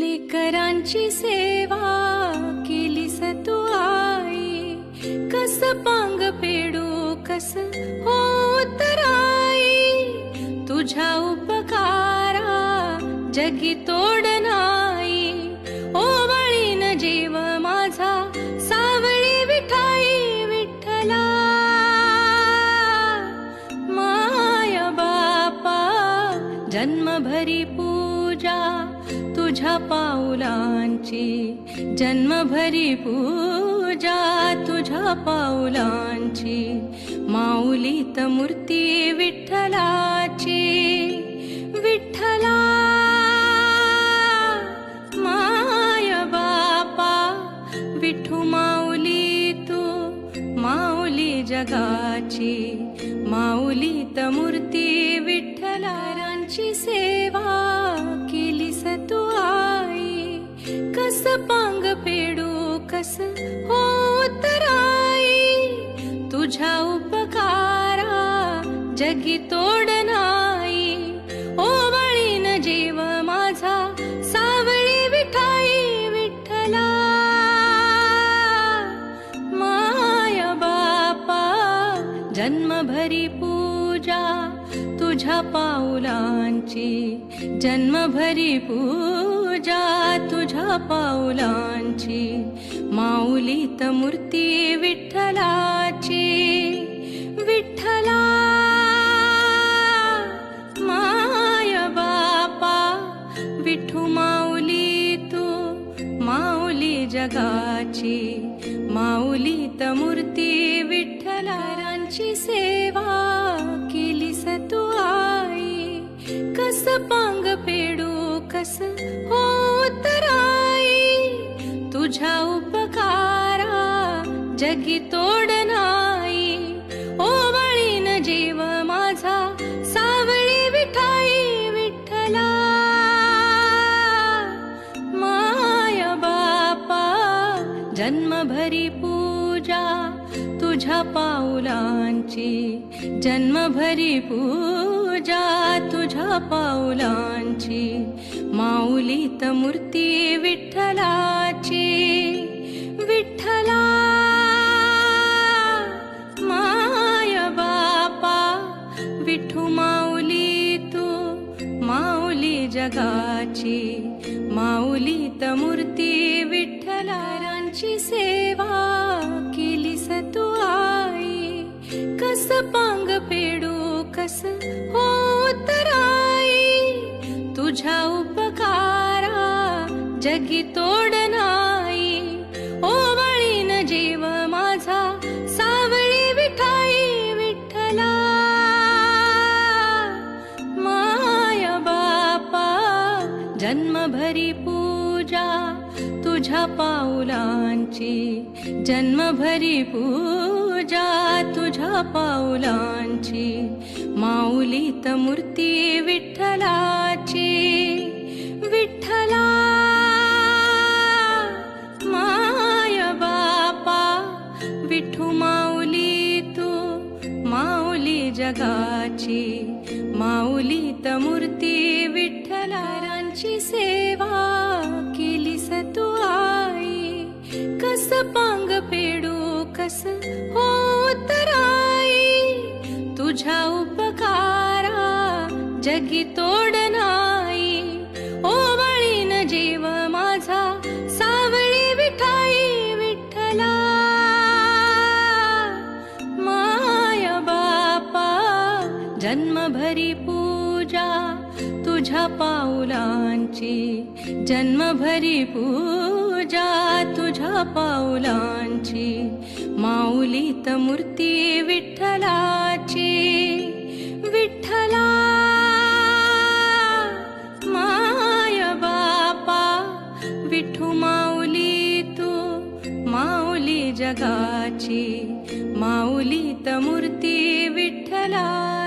लेकरांची सेवा केलीस तू आई कस पांग पेडू कस हो आई तुझ्या उपकारा जगी तोड नाही. ओवाळीन जीव माझा सावळी विठाई विठ्ठला. माय बापा जन्मभरी पाऊलांची जन्मभरी पूजा तुझ्या पाऊलांची माऊलीत मूर्ती विठ्ठलाची विठ्ठला माय बापा विठू माऊली तू माऊली जगाची माऊलीत मूर्ती विठ्ठलारांची सेवा तू आई कस पांग पेडू कस हो राई? तुझ्या उपकारा जगी तोड नाही. ओवाळीन जीव माझा सावळी विठाई विठ्ठला. माय बापा जन्मभरी तुझ्या पाऊलांची जन्मभरी पूजा तुझ्या पाऊलांची माऊलीत मूर्ती विठ्ठलाची. विठ्ठला माय बापा विठू माऊली तू माऊली जगाची. माऊलीत मूर्ती विठ्ठलारांची सेवा उपकारा जगी तोड नाही. ओवाळीन जीव माझा सावळी विठाई बापा जन्मभरी पूजा तुझ्या पाऊलांची जन्मभरी पूजा तुझ्या पाऊलांची माऊलीत मूर्ती विठ्ठलाची माय बापा विठू जगाची माऊलीत मूर्ती विठ्ठलारांची सेवा तू आई. कस पांग पेडू कस हो आई तुझ्या उपकारा जगी तोड जन्मभरी पूजा पाऊलांची जन्मभरी पूजा माऊलीत मूर्ती विठ्ठलाची विठ्ठला जगाची माऊलीत मूर्ती विठ्ठलारांची सेवा केलीस तू आई. कस पांग पेडू कस हो तुझ्या उपकारा जगी तोड जन्मभरी पूजा पाऊलांची जन्मभरी पूजा माऊलीत मूर्ती विठ्ठला माय बापा विठू माऊली तू माऊली जगाची माऊलीत मूर्ती विठ्ठला